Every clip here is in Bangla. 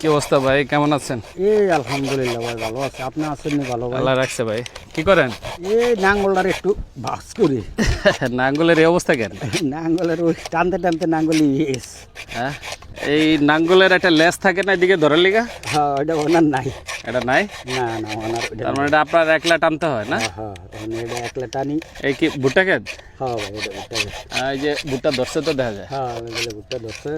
কি অবস্থা ভাই? কেমন আছেন? এই আলহামদুলিল্লাহ ভাই ভালো আছে। আপনি আছেন নি ভালো ভাই? আল্লাহ রাখছে ভাই। কি করেন? এই নাঙ্গলটার একটু বাস করি। নাঙ্গলের এই অবস্থা কেন? নাঙ্গলের ওই টানতে টানতে নাঙ্গলি ইয়েস হ্যাঁ? এই নাঙ্গলের একটা লেস থাকে না এদিকে ধরার লিগা? হ্যাঁ ওইটা ওনার নাই। এটা নাই? না না ওনার তার মানে এটা আপনার একলা টানতে হয় না? হ্যাঁ হ্যাঁ এটা একলা টানি। এই কি ভুট্টা খেত? হ্যাঁ এটা ভুট্টা এই যে ভুট্টা ধরছে তো দেখা যায়। হ্যাঁ ভুট্টা ধরছে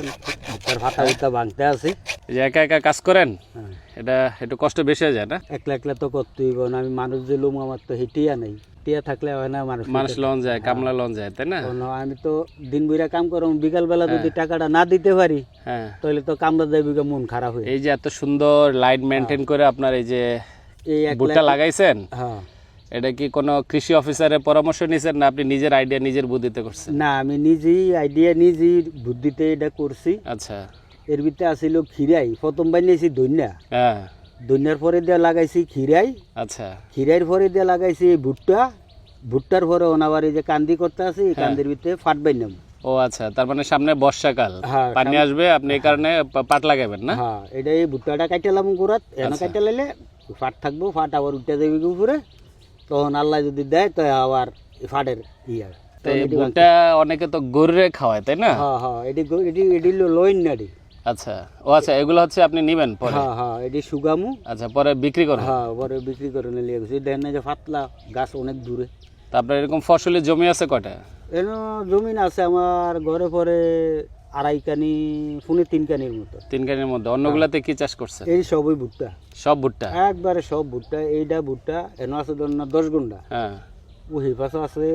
ভুট্টার ফাটা ভুট্টা ভাঙতে আছি। যে একা একা কাজ করেন হ্যাঁ। এটা একটু কষ্ট বেশি হয়ে যায় না? একলা একলা তো করতেই না আমি মানুষ যে লুম আমার তো হিটিয়া নেই। টিয়া থাকলে হয় না মানুষ মানুষ লন যায় কামলা লন যায় তাই না? আমি তো দিন বইরা কাম বেলা যদি টাকাটা না দিতে পারি হ্যাঁ। তাহলে তো দেবে মন খারাপ হয়ে এই যে এত সুন্দর লাইট মেনটেন করে আপনার এই যে ভুট্টা লাগাইছেন হ্যাঁ। এটা কি কোনো কৃষি অফিসারের পরামর্শ নিছেন না আপনি নিজের আইডিয়া নিজের বুদ্ধিতে করছেন? না আমি নিজেই আইডিয়া নিজেই বুদ্ধিতে এটা করছি। আচ্ছা। এর ভিতরে আসিল খিরাই প্রথম বানিয়েছি দৈন্যা। হ্যাঁ। দৈন্যার পরে দিয়ে লাগাইছি খিরাই আচ্ছা। খিরাইয়ের পরে দিয়ে লাগাইছি ভুট্টা। ভুট্টার পরে ওনাবার এই যে কান্দি করতে আছে এই কান্দির ভিতরে ফাট বাইনাম ও আচ্ছা তার মানে সামনে বর্ষাকাল। হ্যাঁ, পানি আসবে আপনি এই কারণে পাট লাগাবেন না? হ্যাঁ এটা এই ভুট্টাটা কাটালাম গোড়াত আচ্ছা। এনে কাটা লাইলে ফাট থাকব ফাট আবার উঠতে দেবে উপরে। তখন আল্লাহ যদি দেয় তো আবার ফাটের ইয়ে ভুট্টা অনেকে তো গরুরে খাওয়ায় তাই না? হ্যাঁ হ্যাঁ এটি এটি এটি লইন না আচ্ছা। ও আচ্ছা এগুলো হচ্ছে আপনি নিবেন পরে? হ্যাঁ হ্যাঁ এটি সুগামু আচ্ছা পরে বিক্রি করবেন? হ্যাঁ পরে বিক্রি করে নিয়ে গেছি দেখেন না যে পাতলা গাছ অনেক দূরে। তা আপনার এরকম ফসলি জমি আছে কটা এন জমিন আছে আমার ঘরে পরে আড়াই কানি পুনে তিন কানির মতো। তিন কানির মধ্যে। অন্যগুলাতে কি চাষ করছেন? এই সবই ভুট্টা। সব ভুট্টা? একবারে সব ভুট্টা এইটা ভুট্টা এনে আছে ধরুন না দশ গুন্ডা। হ্যাঁ। ওই পাশে আছে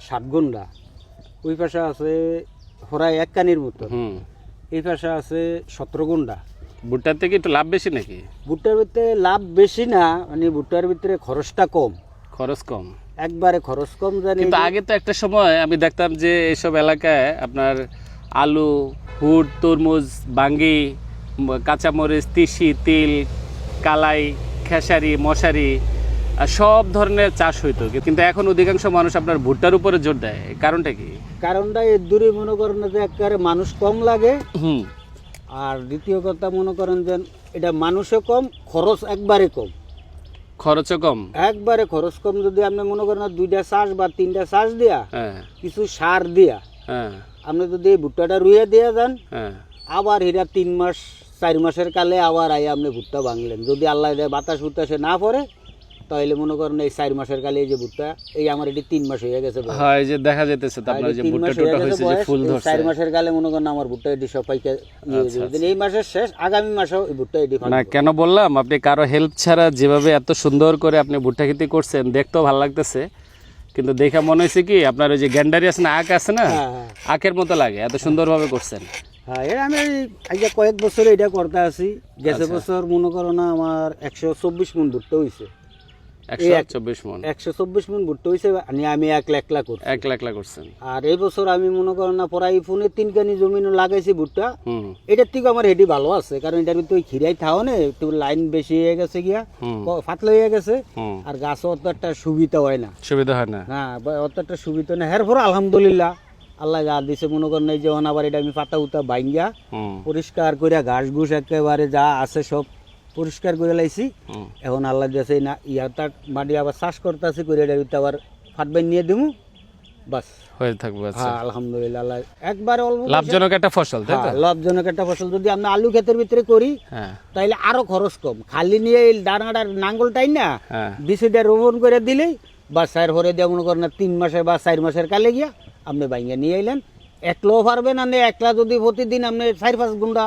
সাত গুন্ডা। ওই পাশে আছে প্রায় এক কানির মতো। হুম। এই পাশে আছে সতেরো গুন্ডা ভুট্টার থেকে একটু লাভ বেশি নাকি? ভুট্টার ভিতরে লাভ বেশি না মানে ভুট্টার ভিতরে খরচটা কম। খরচ কম। একবারে খরচ কম জানি কিন্তু আগে তো একটা সময় আমি দেখতাম যে এইসব এলাকায় আপনার আলু হুট তরমুজ বাঙ্গি কাঁচামরিচ তিসি তিল কালাই খেসারি মশারি সব ধরনের চাষ হইতো। কিন্তু এখন অধিকাংশ মানুষ আপনার ভুট্টার উপরে জোর দেয়। কারণটা কি? কারণটা এর দূরে মনে করেন যে একবারে মানুষ কম লাগে। হুম। আর দ্বিতীয় কথা মনে করেন যে এটা মানুষও কম খরচ একবারে কম। খরচও কম? একবারে খরচ কম যদি আপনি মনে করেন দুইটা চাষ বা তিনটা চাষ দিয়া হ্যাঁ। কিছু সার দিয়া হ্যাঁ। আপনি যদি এই ভুট্টাটা রুইয়া দিয়া যান হ্যাঁ। আবার এরা তিন মাস চার মাসের কালে আবার আই আপনি ভুট্টা ভাঙলেন। যদি আল্লাহ বাতাস বুতাসে না পড়ে তাহলে মনে করেন এই চার মাসের কালে এই যে ভুট্টা এই আমার এটি তিন মাস হয়ে গেছে। হয় যে দেখা যেতেছে আপনার যে ভুট্টা টোটা হয়েছে যে ফুল ধরছে। চার মাসের কালে মনে করেন আমার ভুট্টা এটি সবাইকে ইয়ে আচ্ছা, এই মাসের শেষ আগামী মাসেও এই ভুট্টা এটি না কেন বললাম? আপনি কারও হেল্প ছাড়া যেভাবে এত সুন্দর করে আপনি ভুট্টা খেতে করছেন দেখতেও ভালো লাগতেছে। কিন্তু দেখে মনে হয়েছে কি আপনার ওই যে গ্যান্ডারি আছে না আখ আছে না? হ্যাঁ হ্যাঁ। আখের মতো লাগে এত সুন্দরভাবে করছেন। হ্যাঁ এটা আমি এই কয়েক বছর এটা করতে আছি গেছে আচ্ছা। বছর মনে করো না আমার একশো চব্বিশ মন ভুট্টা হয়েছে একশো চব্বিশ মন। একশো চব্বিশ ভুট্টা হয়েছে আমি এক লাখ লাখ করছি। এক লাখ লাখ করছেন। আর এই বছর আমি মনে করো না প্রায় ফোনে তিন কানি জমিন লাগাইছি ভুট্টা। এটার থেকে আমার হেডি ভালো আছে কারণ এটার ভিতরে খিরাই থাও না একটু লাইন বেশি হয়ে গেছে গিয়া হুম। হয়ে গেছে আর অত একটা সুবিধা হয় না। সুবিধা হয় না। হ্যাঁ অত একটা সুবিধা না আলহামদুলিল্লাহ। আল্লাহ যা দিছে মনে করেন এই যে এটা আমি পাতা উতা বাইঙ্গা পরিষ্কার করে ঘাস ঘুষ একেবারে যা আছে সব পরিষ্কার করে লাইছি। এখন আল্লাহ দিয়েছে না ইয়ার মাটি আবার চাষ করতে আছে করে আবার ফাটবেন নিয়ে দিমু। বাস। হয়ে থাকবে আচ্ছা। হ্যাঁ আলহামদুলিল্লাহ আল্লাহ একবার অল্প লাভজনক একটা ফসল তাই তো? হ্যাঁ, লাভজনক একটা ফসল। যদি আমরা আলু ক্ষেতের ভিতরে করি হ্যাঁ। তাইলে আরও খরচ কম। খালি নিয়ে এই দানাটার নাঙ্গলটাই না হ্যাঁ। বিশুটা রোপণ করে দিলেই বা সার ভরে দিয়ে মনে করেন না তিন মাসে বা চার মাসের কালে গিয়া আপনি বাইঙ্গা নিয়ে এলেন একলাও পারবেন আপনি একলা যদি প্রতিদিন আপনি চার পাঁচ ঘণ্টা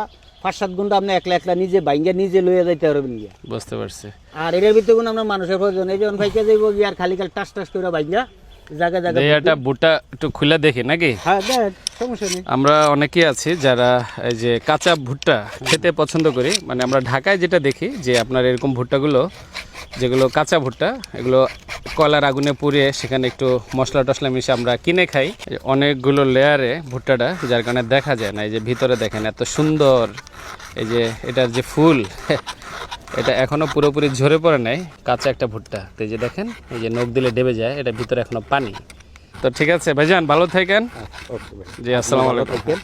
পাঁচ সাত ঘণ্টা আপনি একলা একলা নিজে বাইঙ্গা নিজে লইয়া যাইতে পারবেন গিয়া। বুঝতে পারছি। আর এটার ভিতরে কোনো আপনার মানুষের প্রয়োজন? এই যেমন ভাইকে যাইব গিয়া আর খালি খালি টাস টাস করে বাইঙ্গা জায়গা জায়গা একটা ভুট্টা একটু খুলে দেখি নাকি? হ্যাঁ সমস্যা নেই। আমরা অনেকেই আছি যারা এই যে কাঁচা ভুট্টা খেতে পছন্দ করি। মানে আমরা ঢাকায় যেটা দেখি যে আপনার এরকম ভুট্টাগুলো যেগুলো কাঁচা ভুট্টা এগুলো কয়লার আগুনে পুড়িয়ে সেখানে একটু মশলা টশলা মিশিয়ে আমরা কিনে খাই। অনেকগুলো লেয়ারে ভুট্টাটা যার কারণে দেখা যায় না এই যে ভিতরে দেখেন এত সুন্দর এই যে এটার যে ফুল এটা এখনও পুরোপুরি ঝরে পড়ে নাই কাঁচা একটা ভুট্টা। তো এই যে দেখেন এই যে নখ দিলে ডেবে যায় এটা ভিতরে এখনও পানি। তো ঠিক আছে ভাইজান ভালো থাকেন। ওকে জি আসসালামু আলাইকুম।